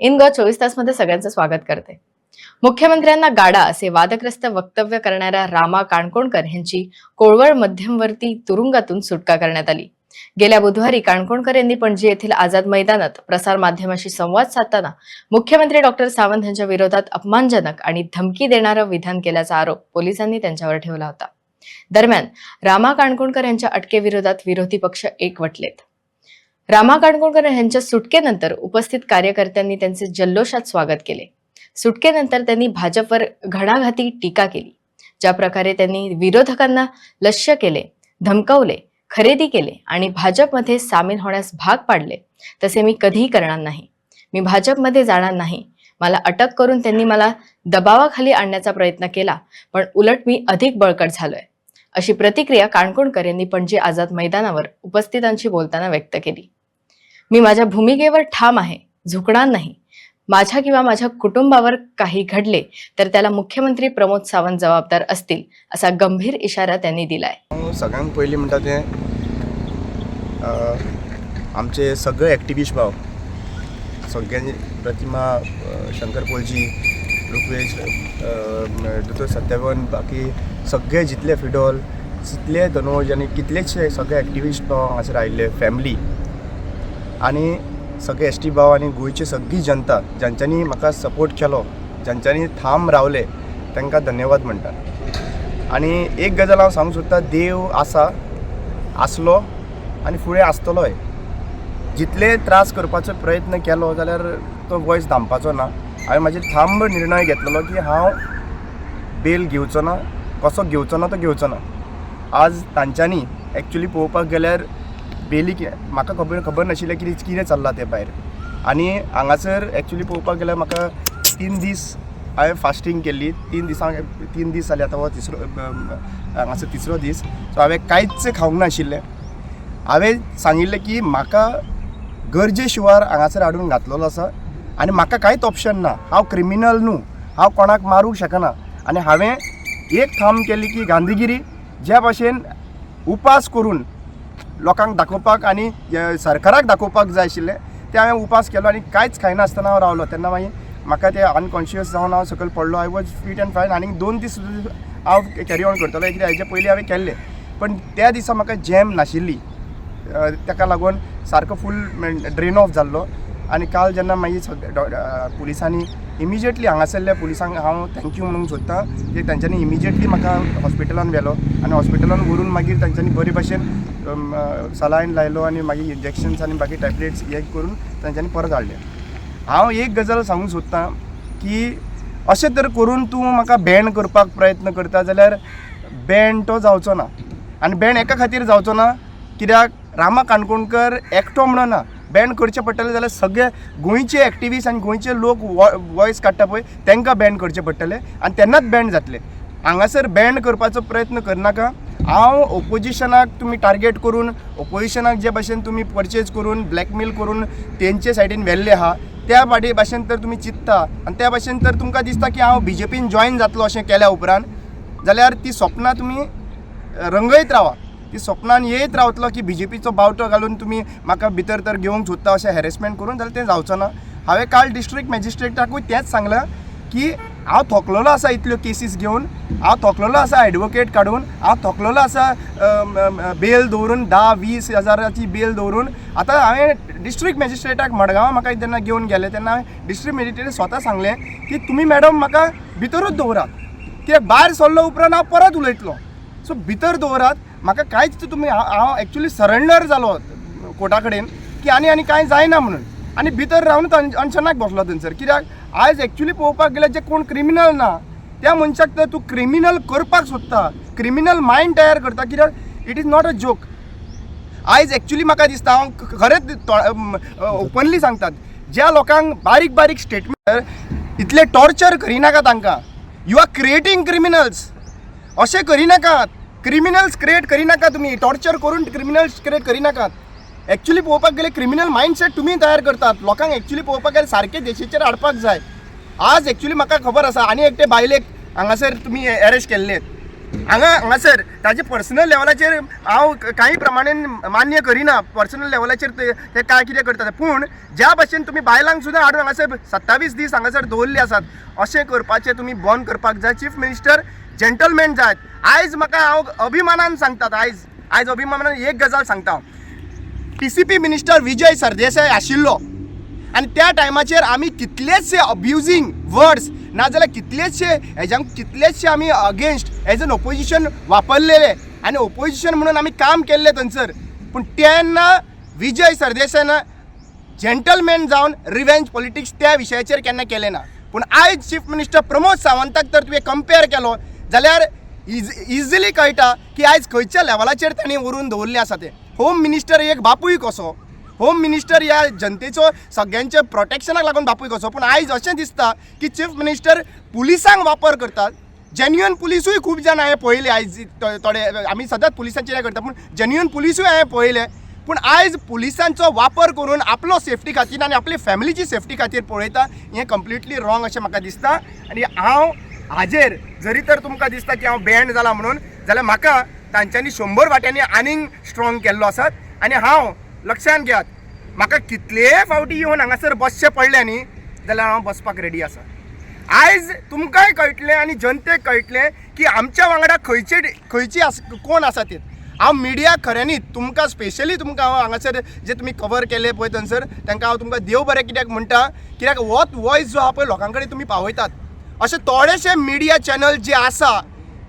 In ग चोवीस तासमध्ये सगळ्यांचं स्वागत करते. मुख्यमंत्र्यांना गाडा असे वादग्रस्त वक्तव्य करणाऱ्या रामा काणकोणकर यांची कोळवळ मध्यमवर्ती तुरुंगातून सुटका करण्यात आली. गेल्या बुधवारी काणकोणकर यांनी पणजी येथील आझाद मैदानात प्रसार माध्यमाशी संवाद साधताना मुख्यमंत्री डॉक्टर सावंत यांच्या विरोधात अपमानजनक आणि धमकी देणारं विधान केल्याचा आरोप पोलिसांनी त्यांच्यावर ठेवला होता. दरम्यान रामा काणकोणकर यांच्या अटकेविरोधात विरोधी पक्ष एकवटलेत. रामा काणकोणकर यांच्या सुटकेनंतर उपस्थित कार्यकर्त्यांनी त्यांचे जल्लोषात स्वागत केले. सुटकेनंतर त्यांनी भाजपवर घणाघाती टीका केली. ज्या प्रकारे त्यांनी विरोधकांना लक्ष्य केले धमकवले खरेदी केले आणि भाजपमध्ये सामील होण्यास भाग पाडले. तसे मी कधीही करणार नाही. मी भाजपमध्ये जाणार नाही. मला अटक करून त्यांनी मला दबावाखाली आणण्याचा प्रयत्न केला पण उलट मी अधिक बळकट झालोय. अशी प्रतिक्रिया काणकोणकर यांनी पणजी आझाद मैदानावर उपस्थितांशी बोलताना व्यक्त केली. मी माझ्या भूमिकेवर ठाम आहे झुकणार नाही. माझ्या किंवा माझ्या कुटुंबावर काही घडले तर त्याला मुख्यमंत्री प्रमोद सावंत जबाबदार असतील असा गंभीर इशारा त्यांनी दिलाय. हांव सगळ्यांत पयलीं म्हणतात ते आमचे सगळे ॲक्टिव्हिस्ट भाव सगळ्यांनी प्रतिमा शंकर पोलजी रुपेश दोतोर सत्यवन बाकी सगळे जितले फिडॉल जितले धनोज आनी कितलेशे सगळे ॲक्टिव्हिस्ट भाव हांगासर आयिल्ले फॅमिली. आनी सगळे एस टी भाव आनी गोंयची सगळी जनता जांच्यांनी म्हाका सपोर्ट केलो जांच्यांनी थांब रावले तांकां धन्यवाद म्हणटा आनी एक गजाल हांव सांगूंक सोदतां देव आसा आसलो आनी फुडें आसतलोय. जितले त्रास करपाचो प्रयत्न केलो जाल्यार तो वॉयस थांबपाचो ना. हांवें म्हाजे थांब निर्णय घेतलेलो की हांव बेल घेवचो ना कसो घेवचो ना तो घेवचो ना. आज तांच्यांनी एक्चुली पळोवपाक गेल्यार बेली म्हाका खबर खबर नाशिल्लें की कितें चल्लां तें भायर आनी हांगासर एक्चुली पळोवपाक गेल्यार म्हाका तीन दीस हांवें फास्टींग केल्ली. तीन दिसांक तीन दीस जाले आतां हो तिसरो हांगासर तिसरो दीस. सो हांवें कांयच खावंक नाशिल्लें. हांवें सांगिल्लें की म्हाका गरजे शिवार हांगासर हाडून घातलेलो आसा. आनी म्हाका कांयच ऑप्शन ना. हांव क्रिमिनल न्हू. हांव कोणाक मारूंक शकना. आनी हांवें एक थांब केली की गांधीगिरी ज्या भाशेन उपास करून लोकांक दाखोवपाक आनी सरकाराक दाखोवपाक जाय आशिल्लें. तें हांवें उपास केलो आनी कांयच खायनासतना हांव रावलो. तेन्ना मागीर म्हाका ते अनकॉन्शियस जावन हांव सकयल पडलो. I was fit and fine आनी दोन दीस हांव कॅरी ऑन करतलो. कित्याक हेजे पयलीं हांवें केल्लें. पण त्या दिसा म्हाका जॅम नाशिल्ली. ताका लागून सारको फूल ड्रेन ऑफ जाल्लो. आनी काल जेन्ना मागीर डॉ- पुलिसांनी इमिजिएटली हांगासरल्या पुलिसांक हांव थँक्यू म्हणूंक सोदतां. की तांच्यांनी इमिजिएटली म्हाका हॉस्पिटलान व्हेलो आनी हॉस्पिटलान व्हरून मागीर तांच्यांनी बरे भशेन सलायन लायलो आनी मागीर इंजेक्शन्स आनी बाकी टॅबलेट्स हे करून तांच्यांनी परत हाडले. हांव एक गजाल सांगूंक सोदतां की अशें तर करून तूं म्हाका बॅन करपाक प्रयत्न करता जाल्यार बॅन तो जावचो ना. आनी बॅन एका खातीर जावचो ना कित्याक रामा काणकोणकर एकटो म्हणून ना. बॅन करचें पडटलें जाल्यार सगळे गोंयचे एक्टिविस्ट आनी गोंयचे लोक वॉयस काडटा पळय तांकां बॅन करचें पडटलें आनी तेन्नाच बॅन जातलें. हांगासर बॅन करपाचो प्रयत्न करनाका हांव ओपोजिशनाक तुमी टार्गेट करून ओपोजिशनाक जे भाशेन तुमी परचेज करून ब्लॅकमेल करून तेंचे सायडीन व्हेल्ले आहा त्या फाटी भाशेन तर तुमी चिंतता. आनी त्या भाशेन तर तुमकां दिसता की हांव बी जे पीन जॉयन जातलो अशें केल्या उपरांत. जाल्यार ती स्वप्नां तुमी रंगयत रावा. ती स्वप्नान येयत रावतलो की बी जे पीचो बावटो घालून तुमी म्हाका भितर तर घेवंक सोदता अशें हॅरेसमेंट करून जाल्यार तें जावचो ना. हांवें काल डिस्ट्रिक्ट मॅजिस्ट्रेटाकूय तेंच सांगलां की हांव थोकलेलो आसा इतल्यो केसीस घेवन हांव थोकलेलो आसा एडवोकेट काडून हांव थोकलेलो आसा बेल दवरून धा वीस हजाराची बेल दवरून. आतां हांवें डिस्ट्रिक्ट मॅजिस्ट्रेटाक मडगांवां म्हाका जेन्ना घेवन गेले तेन्ना हांवें डिस्ट्रिक्ट मॅजिस्ट्रेट स्वता सांगलें की तुमी मॅडम म्हाका भितरूच दवरात. कित्याक भायर सरलो उपरांत हांव परत उलयतलो. सो भितर दवरात म्हाका कांयच तुमी हांव एक्च्युली एक्चुली सरेंडर जालो कोर्टा कडेन की आनी आनी कांय जायना म्हणून. आनी भितर रावनूच अन- अनशनाक बसलो थंयसर कित्याक आयज एक्चुली पळोवपाक गेल्यार जे कोण क्रिमिनल ना त्या मनशाक तर तूं क्रिमिनल करपाक सोदता. क्रिमिनल मायंड तयार करता. कित्याक it is not a joke आयज एक्चुली म्हाका दिसता हांव खरेंच ओपनली सांगतात. ज्या लोकांक बारीक बारीक स्टेटमेंट इतले टॉर्चर करिनाका तांकां. यू आर क्रिएटींग क्रिमिनल्स अशें करिनाकात. क्रिमिनल्स क्रिएट करिनाका तुमी टॉर्चर करून क्रिमिनल्स क्रिएट करिनाकात एक्चुली पळोवपाक गेले क्रिमिनल मायंडसेट तुम्ही तयार करतात. लोकांक एक्चुली पळोवपाक गेल्यार सारके देशेचेर हाडपाक जाय. आज एक्चुली म्हाका खबर आसा आनी एकटे बायलेक हांगासर तुमी अरेस्ट केल्ले हांगा हांगासर ताजे पर्सनल लेवलाचेर हांव कांय काही मान्य करिना पर्सनल लेवलाचेर ते कांय काय कितें करतात. पूण ज्या भशेन तुमी बायलांक सुद्दां हाडून हांगासर सत्तावीस दीस हांगासर दवरले आसात अशें करपाचें तुमी बंद करपाक जाय. चीफ मिनिस्टर जेंटलमॅन जायत आयज म्हाका हांव अभिमानान सांगतात आयज आयज अभिमानान एक गजाल सांगता. P T C P minister Vijay Sardesai आशिल्लो. आनी त्या टायमाचेर आमी कितलेचशे अब्युजींग वर्ड्स नाजाल्यार कितलेशे हेज्या कितलेशे आमी अगेन्स्ट एज एन ओपोजिशन वापरलेले. आनी ओपोजिशन म्हणून आमी काम केल्लें थंयसर पूण तेन्ना विजय सरदेसान जेंटलमॅन जावन रिवेंज पॉलिटिक्स त्या विशयाचेर केन्ना केलें ना. पूण आयज चीफ मिनिस्टर प्रमोद सावंताक तर तुवें कंपेर केलो जाल्यार इज इजिली कळटा की आयज खंयच्या लेवलाचेर तांणी व्हरून दवरलें आसा तें. होम मिनिस्टर एक बापूय कसो? होम मिनिस्टर ह्या जनतेचो सगळ्यांच्या प्रोटेक्शनाक लागून बापूय कसो पूण आयज अशें दिसता की चीफ मिनिस्टर पुलिसांक वापर करतात. जेन्युअन पुलिसूय खूब जाण हांवें पळयले आयज थोडे आमी सदांच पुलिसांचेर हें करता पूण जेन्युअन पुलिसूय हांवें पळयले पूण आयज पुलिसांचो वापर करून आपलो सेफ्टी खातीर आनी आपले फॅमिलीची सेफ्टी खातीर पळयता हें कंप्लिटली रॉंग अशें म्हाका दिसता. आनी हांव हाजेर जरी तर तुमकां दिसता की हांव बँड जाला म्हणून जाल्यार म्हाका तांच्यांनी शंबर वाट्यांनी आनीक स्ट्रॉंग केल्लो आसात. आनी हांव लक्षांत घेयात म्हाका कितलेय फावटी येवन हांगासर बसचें पडलें न्ही जाल्यार हांव बसपाक रेडी आसा. आयज तुमकांय कळटलें आनी जनतेक कळटलें की आमच्या वांगडा खंयचे खंयची आस कोण आसा ते. हांव मिडिया खऱ्यांनीच तुमकां स्पेशली तुमकां हांव हांगासर जे तुमी कवर केले पळय थंयसर तांकां हांव तुमकां देव बरें कित्याक म्हणटा? कित्याक होच वॉयस जो आहा पळय लोकां कडेन तुमी पावयतात. अशे थोडेशे मिडिया चॅनल जे आसा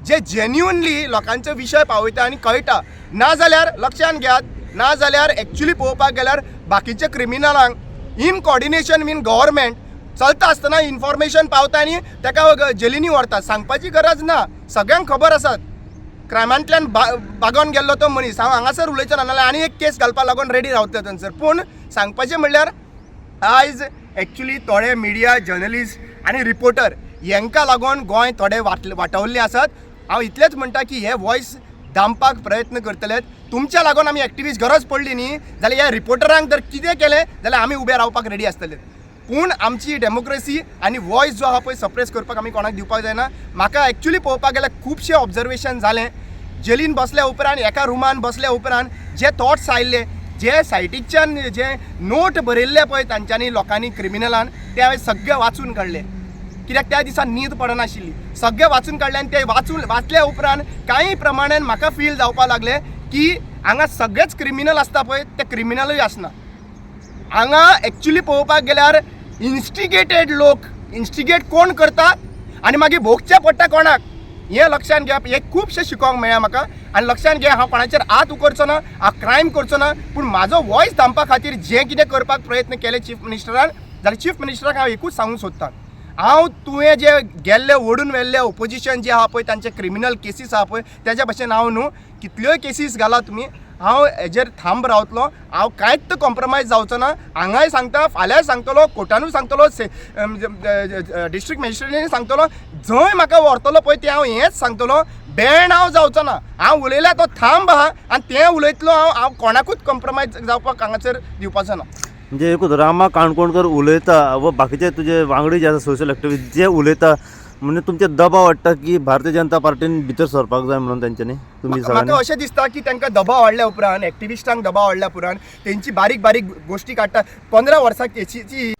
जे जेन्युनली लोकांचो विशय पावयता आनी कळटा. नाजाल्यार लक्षांत घेयात नाजाल्यार एक्चुली पळोवपाक गेल्यार बाकीच्या क्रिमिनलांक इन कॉर्डिनेशन वीन गव्हर्मेंट चलता आसतना इन्फॉर्मेशन पावता आनी ताका जेलींनी व्हरता. सांगपाची गरज ना. सगळ्यांक खबर आसात. क्रायमांतल्यान बा बागोन गेल्लो तो मनीस. हांव हांगासर उलयचो ना नाल्यार आनी एक केस घालपाक लागून रेडी रावतलो थंयसर. पूण सांगपाचें म्हणल्यार आयज एक्चुली थोडे मिडिया जर्नलिस्ट आनी रिपोर्टर हांकां लागून गोंय थोडे वाट वाटावल्लें आसात. हांव इतलेंच म्हणटा की हे वॉयस दामपाक प्रयत्न करतले तुमच्या लागून आमी एक्टिविस्ट गरज पडली न्ही जाल्यार ह्या रिपोर्टरांक जर कितें केलें जाल्यार आमी उबे रावपाक रेडी आसतले पूण आमची डेमोक्रेसी आनी वॉयस जो आहा पळय सप्रेस करपाक आमी कोणाक दिवपाक जायना. म्हाका एक्चुली पळोवपाक गेल्यार खुबशें ऑब्जर्वेशन जालें जेलीन बसल्या उपरांत एका रुमान बसल्या उपरांत जे थॉट्स आयिल्ले जे सायटीच्यान जे नोट बरयल्ले पळय तांच्यांनी लोकांनी क्रिमिनलान ते हांवें सगळे वाचून काडले कित्याक त्या दिसा न्हीद पडनाशिल्ली सगळे वाचून काडले आनी ते वाचून वाचल्या उपरांत कांय प्रमाणान म्हाका फील जावपाक लागले की हांगा सगळेच क्रिमिनल आसता पळय ते क्रिमिनलूय आसना. हांगा एक्चुली पळोवपाक गेल्यार इन्स्टिगेटेड लोक इन्स्टिगेट कोण करता? आनी मागीर भोगचें पडटा कोणाक? हें लक्षांत घेवप हें खुबशें शिकोवंक मेळ्ळें म्हाका. आनी लक्षांत घे हांव कोणाचेर हात उकरचो ना हांव क्रायम करचो ना पूण म्हाजो वॉयस थांबपा खातीर जें कितें करपाक प्रयत्न केले चीफ मिनिस्टरान जाल्यार चीफ मिनिस्टराक हांव एकूच सांगूंक सोदतां. हांव तुवें जे गेल्ले ओडून व्हेल्ले ओपोजिशन जे आहा पळय तांचे क्रिमिनल केसीस आहा पळय तेज्या भशेन हांव न्हू. कितल्योय केसीस घाला तुमी हांव हेजेर थांब रावतलो. हांव कांयच कॉम्प्रमायज जावचो ना. हांगाय सांगता फाल्यां सांगतलो कोर्टानूय सांगतलो डिस्ट्रिक्ट मॅजिस्ट्रेटीनूय सांगतलो. जंय म्हाका व्हरतलो पळय ते हांव हेंच सांगतलो. बॅण हांव जावचो ना. हांव उलयल्यार तो थांब आहा आनी तें उलयतलो हांव हांव कोणाकूच कॉम्प्रमायज जावपाक हांगासर दिवपाचो ना. म्हणजे एकूच रामा काणकोणकर उलयता व बाकीचे तुजे वांगडी जे आसा सोशल एक्टिविस्ट जे उलयता म्हणजे तुमचे दबाव वाडटा की भारतीय जनता पार्टीन भितर सरपाक जाय म्हणून तेंच्यांनी तुमी म्हाका सगळ्यांनी? अशें दिसता की तांकां दबाव वाडल्या उपरांत एक्टिविस्टांक दबाव वाडल्या उपरांत तेंची बारीक बारीक गोश्टी काडटा पंदरा वर्सां केसीची